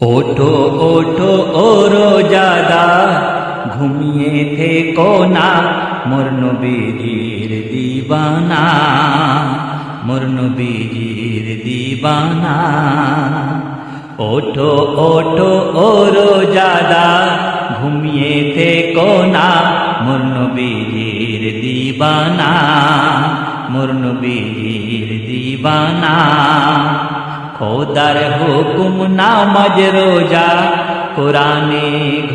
ওঠো ওঠো, ও রোজাদা, ঘুমিয়ে থেকো না। মোর নবীজির দিবানা, মোর নবীজির দিবানা। ওঠো ওঠো, ও রোজাদা, ঘুমিয়ে থেকো না। মোর নবীজির দিবানা, মোর নবীজির দিবানা। খোদার হুকুম নামাজ রোজা, কোরআনে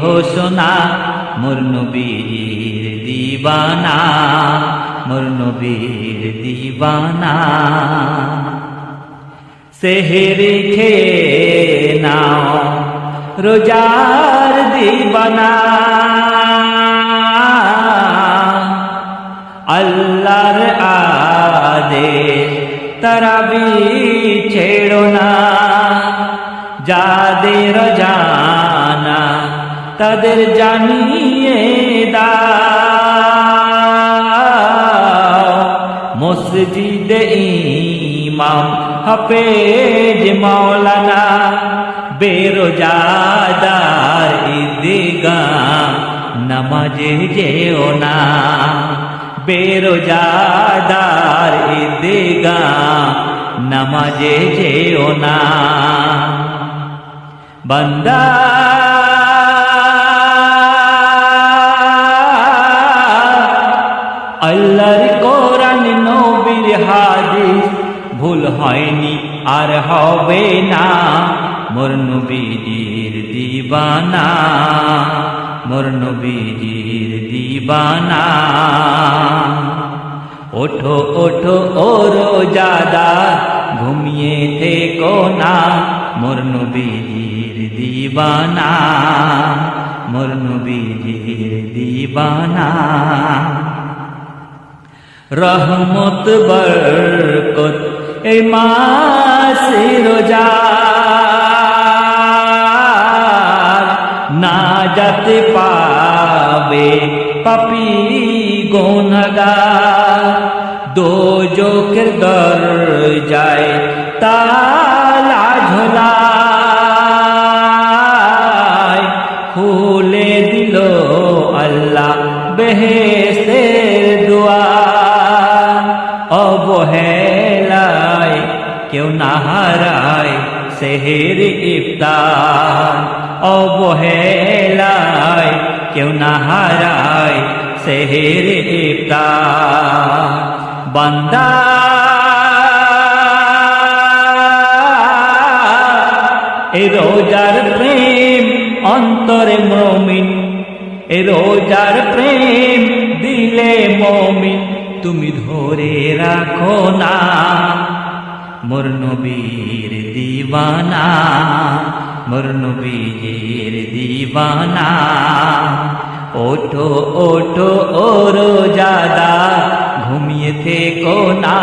ঘোষণা, মোর নবীর দিবানা, মোর নবীর দিবানা। সেহের খেয়ে নাও রোজার দিবানা। আল্লাহর আদেশ, তারাবি ছেড়ো না। যাদের জানা তাদের জানিয়ে দাও। মসজিদ ইমাম, হাফেজ মাওলানা, বেরোজাদার ঈদগা নামাজে যেও না। বেরোজাদার ঈদগা নামাজে যেও না। বান্দা। আল্লাহর কোরআন নবীর হাদিস ভুল হয়নি, আর হবে না। মোর নবীজির দিবানা, মোর নবীজির দিবানা। ওঠো ওঠো, ও রোজাদা ঘুমিয়ে থেকো না, মোর নবীজির দিবানা, মোর নবীজির দিবানা। রহমত, বরকত, এই মাসে রোজা। না যাতে পাবে পাপি গোনগা দো জোকের দর যায় তালা ঝোলা খুলে দিল আল্লাহ বেহেস্তের দুয়ার অবহেলায় কেউ না হারায় সেহের ইফতার। অবহেলায় কেউ না হারায় সেহের ইফতার। বান্দা। এ রোজার প্রেম অন্তরে মমিন, এ রোজার প্রেম দিলে মমিন, তুমি ধরে রাখো না। মোর নবীর দিবানা, মোর নবীর দিবানা। ওঠো ওঠো, ও রোজাদা ঘুমিয়ে থেকো না,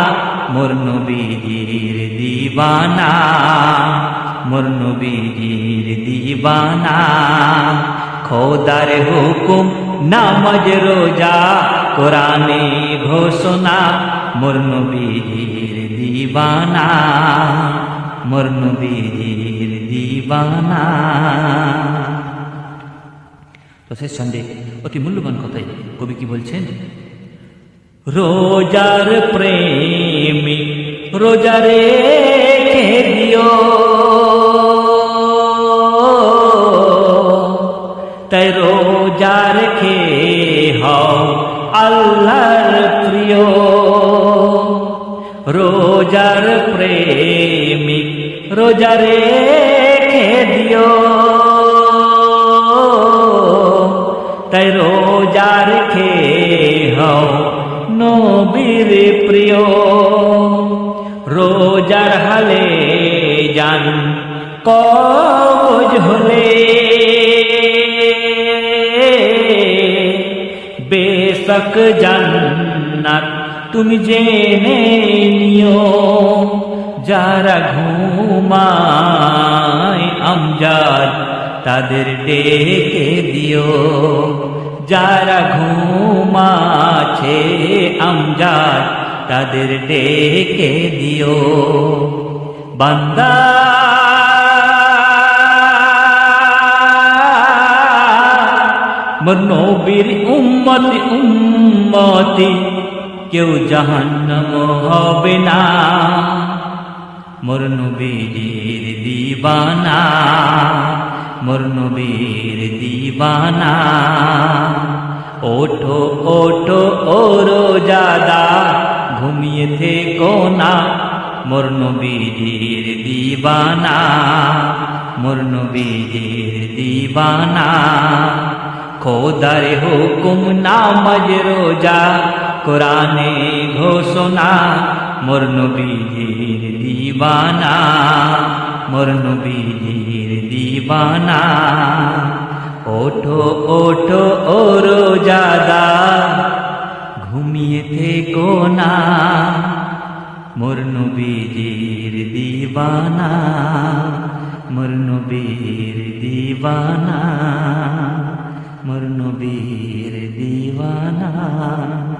মোর নবীর দিবানা, মোর নবীর দিবানা। খোদার হুকুম, নামাজ, রোজা, কোরআনে ঘোষণা, মোর নবীর দিবানা, মোর নবীর দিবানা। তো শেষ সন্ধ্যে অতি মূল্যবান কথাই কবি কি বলছেন? রোজার প্রেমী, রোজারে দিও। তাই রোজা রেখে হও আল্লাহর প্রিয়। রোজার প্রেমিক রোজা রেখে দিও। তাই রোজা রেখে হও নবীর প্রিয়। রোজার হালে যান কজ হলে। বেশক জান্নাত তুমি জেনে নিও, যারা ঘুমায় আমজাদ। তাদের ডেকে দিও। যারা ঘুমাছে আমজাদ, তাদের ডেকে দিও। বান্দা নবীর উম্মতি উম্মতি, কেউ জাহান্নাম হবে না। মোর নবীর দিবানা মোর নবীর দিবানা। ওঠো ওঠো, ও রোজাদা, ঘুমিয়ে থেকো না। মোর নবীর দিবানা, মোর নবীর দিবানা। খোদার হুকুম নামাজ রোজা, কোরআনে ঘোষণা, মোর নবীর দিবানা। মোর দিবানা। ওঠো ওঠো, ও রোজাদা, ঘুমিয়ে থেকো না। মোর নবীর দিবানা, মোর নবীর দিবানা, মোর নবীর দিবানা।